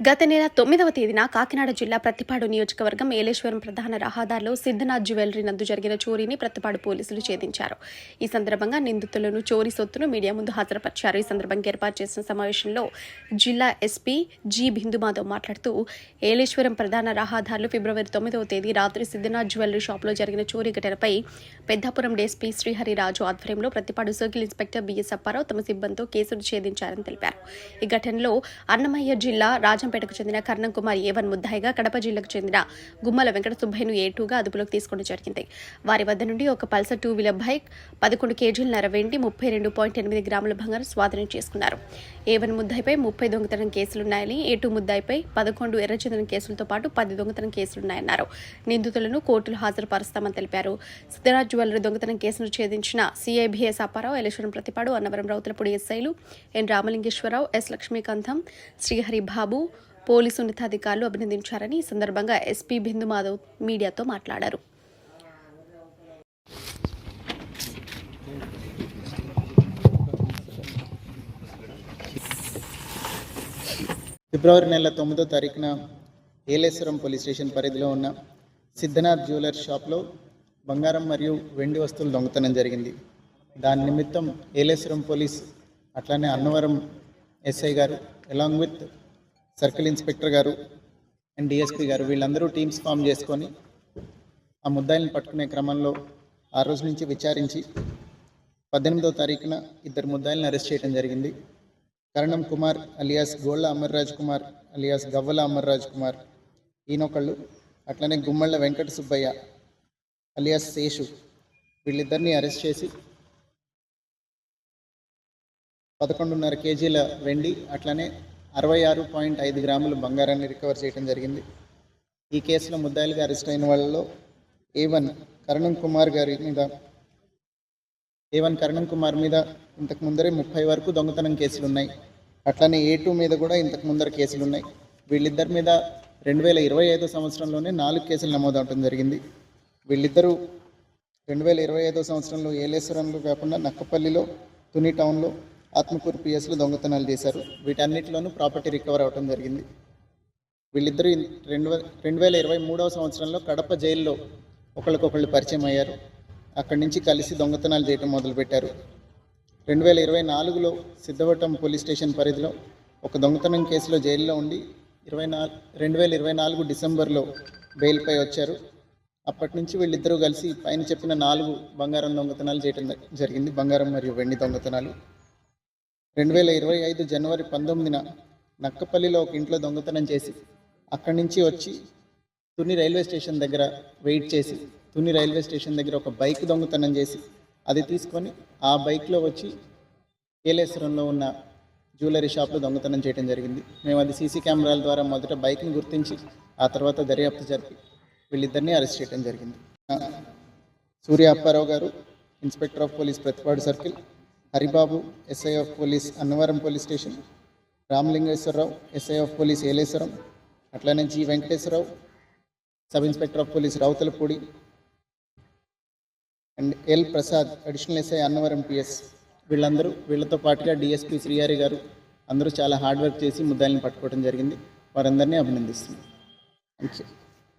గత నెల తొమ్మిదవ తేదీన కాకినాడ జిల్లా ప్రతిపాడు నియోజకవర్గం ఏలేశ్వరం ప్రధాన రహదారిలో సిద్ధనాథ్ జ్యువెలరీ నందు జరిగిన చోరీని ప్రతిపాడు పోలీసులు ఛేదించారు. ఈ సందర్భంగా నిందితులను చోరీ సొత్తును మీడియా ముందు హాజరుపరిచారు. ఈ సందర్భంగా ఏర్పాటు చేసిన సమావేశంలో జిల్లా ఎస్పీ జి బిందుమాధవ్ మాట్లాడుతూ ఏలేశ్వరం ప్రధాన రహదారులు ఫిబ్రవరి తొమ్మిదవ తేదీ రాత్రి సిద్ధనాథ్ జ్యువెలరీ షాప్లో జరిగిన చోరీ ఘటనపై పెద్దాపురం డీఎస్పీ శ్రీహరిరాజు ఆధ్వర్యంలో Prathipadu circle inspector BS Apparao తమ సిబ్బందితో కేసులు ఛేదించారని తెలిపారు. ఈ ఘటనలో అన్నమయ్య జిల్లా రాజ రాజంపేటకు చెందిన కర్ణం కుమార్ ఏవన్ ముద్దాయిగా కడప జిల్లాకు చెందిన గుమ్మల వెంకట సుబ్బయ్యను ఏ టూగా అదుపులోకి తీసుకోవడం జరిగింది. వారి వద్ద నుండి ఒక పల్సర్ టూ వీలర్ బైక్ పదకొండు కేజీల నర వెండి ముప్పై రెండు పాయింట్ ఎనిమిది గ్రాముల బంగారం స్వాధీనం చేసుకున్నారు. ఏవన్ ముద్దాయిపై ముప్పై దొంగతనం కేసులున్నాయని ఏ టూ ముద్దాయిపై పదకొండు ఎర్రచందనం కేసులతో పాటు పది దొంగతనం కేసులున్నాయన్నారు. నిందితులను కోర్టులో హాజరుపరుస్తామని తెలిపారు. సిద్ధరాజ్ జ్యువెలరీ దొంగతనం కేసును ఛేదించిన సిఐబిఎస్ అప్పారావు ఎలేశ్వరం ప్రతిపాడు అన్నవరం రౌతులపూడి ఎస్ఐలు N Ramalingeswararao S Lakshmikantham Srihari Babu police ఉన్నతాధికారులు అభినందించారని ఈ సందర్భంగా ఎస్పీ బిందు మాధవ్ మీడియాతో మాట్లాడారు. ఫిబ్రవరి నెల తొమ్మిదో తారీఖున ఏలేశ్వరం పోలీస్ స్టేషన్ పరిధిలో ఉన్న సిద్ధనాథ్ జ్యువెలర్ షాప్లో బంగారం మరియు వెండి వస్తువులు దొంగతనం జరిగింది. దాని నిమిత్తం ఏలేశ్వరం పోలీస్ అట్లానే అన్నవరం ఎస్ఐ గారు ఎలాంగ్ విత్ సర్కిల్ ఇన్స్పెక్టర్ గారు అండ్ డిఎస్పీ గారు వీళ్ళందరూ టీమ్స్ ఫామ్ చేసుకొని ఆ ముద్దాయిలను పట్టుకునే క్రమంలో ఆ రోజు నుంచి విచారించి పద్దెనిమిదవ తారీఖున ఇద్దరు ముద్దాయిల్ని అరెస్ట్ చేయడం జరిగింది. కరణం కుమార్ అలియాస్ గోళ్ళ అమర్రాజ్ కుమార్ అలియాస్ గవ్వల అమర్రాజ్ కుమార్ ఈయనొకళ్ళు అట్లనే గుమ్మళ్ళ వెంకట సుబ్బయ్య అలియాస్ శేషు వీళ్ళిద్దరిని అరెస్ట్ చేసి పదకొండున్నర కేజీల వెండి అట్లనే అరవై ఆరు పాయింట్ ఐదు గ్రాములు బంగారాన్ని రికవర్ చేయడం జరిగింది. ఈ కేసులో ముద్దాయిలుగా అరెస్ట్ అయిన వాళ్ళలో ఏ వన్ కరణం కుమార్ గారి మీద ఏ వన్ కరణం కుమార్ మీద ఇంతకు ముందరే ముప్పై వరకు దొంగతనం కేసులు ఉన్నాయి అట్లనే ఏ టూ మీద కూడా ఇంతకు ముందర కేసులు ఉన్నాయి వీళ్ళిద్దరి మీద రెండు వేల ఇరవై ఐదో సంవత్సరంలోనే నాలుగు కేసులు నమోదవటం జరిగింది. వీళ్ళిద్దరూ రెండు వేల ఇరవై ఐదో సంవత్సరంలో ఏలేశ్వరంలో కాకుండా నక్కపల్లిలో తుని టౌన్లో ఆత్మకూరు పిఎస్లో దొంగతనాలు చేశారు. వీటన్నిటిలోనూ ప్రాపర్టీ రికవర్ అవ్వటం జరిగింది. వీళ్ళిద్దరూ రెండు రెండు వేల ఇరవై మూడవ సంవత్సరంలో కడప జైల్లో ఒకళ్ళకొకళ్ళు పరిచయం అయ్యారు. అక్కడి నుంచి కలిసి దొంగతనాలు చేయటం మొదలుపెట్టారు. రెండు వేల ఇరవై నాలుగులో సిద్ధవటం పోలీస్ స్టేషన్ పరిధిలో ఒక దొంగతనం కేసులో జైల్లో ఉండి ఇరవై నాలుగు రెండు వేల ఇరవై నాలుగు డిసెంబర్లో బెయిల్పై వచ్చారు. అప్పటి నుంచి వీళ్ళిద్దరూ కలిసి పైన చెప్పిన నాలుగు బంగారం దొంగతనాలు చేయటం జరిగింది. బంగారం మరియు వెండి దొంగతనాలు. రెండు వేల ఇరవై ఐదు జనవరి పంతొమ్మిదిన నక్కపల్లిలో ఒక ఇంట్లో దొంగతనం చేసి అక్కడి నుంచి వచ్చి తుని రైల్వే స్టేషన్ దగ్గర వెయిట్ చేసి తుని రైల్వే స్టేషన్ దగ్గర ఒక బైక్ దొంగతనం చేసి అది తీసుకొని ఆ బైక్లో వచ్చి ఏలేశ్వరంలో ఉన్న జ్యువెలరీ షాప్లో దొంగతనం చేయడం జరిగింది. మేము అది సీసీ కెమెరాల ద్వారా మొదట బైక్ని గుర్తించి ఆ తర్వాత దర్యాప్తు జరిపి వీళ్ళిద్దరిని అరెస్ట్ చేయడం జరిగింది. Surya Apparao garu inspector of police Prathipadu circle Haribabu SI of police Annavaram police station. Ramalingeswararao SI of police Yeleswaram. అట్లానే G. Venkateswararao sub inspector of police Rauthulapudi. And L. Prasad additional SI Annavaram PS వీళ్ళందరూ వీళ్ళతో పాటుగా DSP Srihari గారు అందరూ చాలా hard work చేసి ముద్దాయిల్ని పట్టుకోవడం జరిగింది. వారందరినీ అభినందిస్తున్నాను థ్యాంక్ యూ